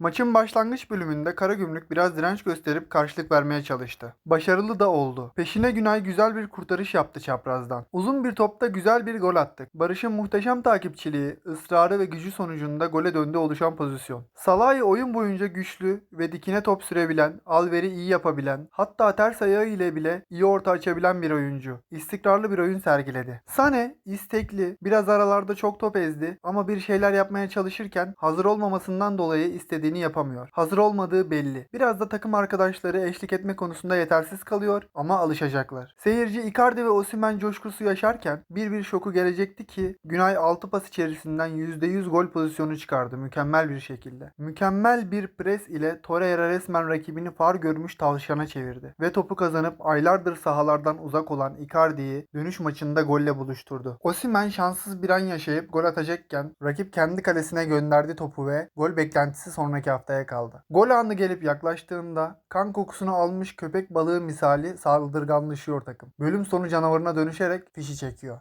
Maçın başlangıç bölümünde Karagümrük biraz direnç gösterip karşılık vermeye çalıştı. Başarılı da oldu. Peşine Günay güzel bir kurtarış yaptı çaprazdan. Uzun bir topta güzel bir gol attık. Barış'ın muhteşem takipçiliği, ısrarı ve gücü sonucunda gole döndü oluşan pozisyon. Salahi oyun boyunca güçlü ve dikine top sürebilen, alveri iyi yapabilen, hatta ters ayağı ile bile iyi orta açabilen bir oyuncu. İstikrarlı bir oyun sergiledi. Sane, istekli, biraz aralarda çok top ezdi ama bir şeyler yapmaya çalışırken hazır olmamasından dolayı istediğini yapamıyor. Hazır olmadığı belli. Biraz da takım arkadaşları eşlik etme konusunda yetersiz kalıyor ama alışacaklar. Seyirci Icardi ve Osimhen coşkusu yaşarken bir bir şoku gelecekti ki Günay 6 pas içerisinden %100 gol pozisyonu çıkardı mükemmel bir şekilde. Mükemmel bir pres ile Torreira resmen rakibini far görmüş tavşana çevirdi ve topu kazanıp aylardır sahalardan uzak olan Icardi'yi dönüş maçında golle buluşturdu. Osimhen şanssız bir an yaşayıp gol atacakken rakip kendi kalesine gönderdi topu ve gol beklentisi sonraki haftaya kaldı. Gol anı gelip yaklaştığında kan kokusunu almış köpek balığı misali saldırganlaşıyor takım. Bölüm sonu canavarına dönüşerek fişi çekiyor.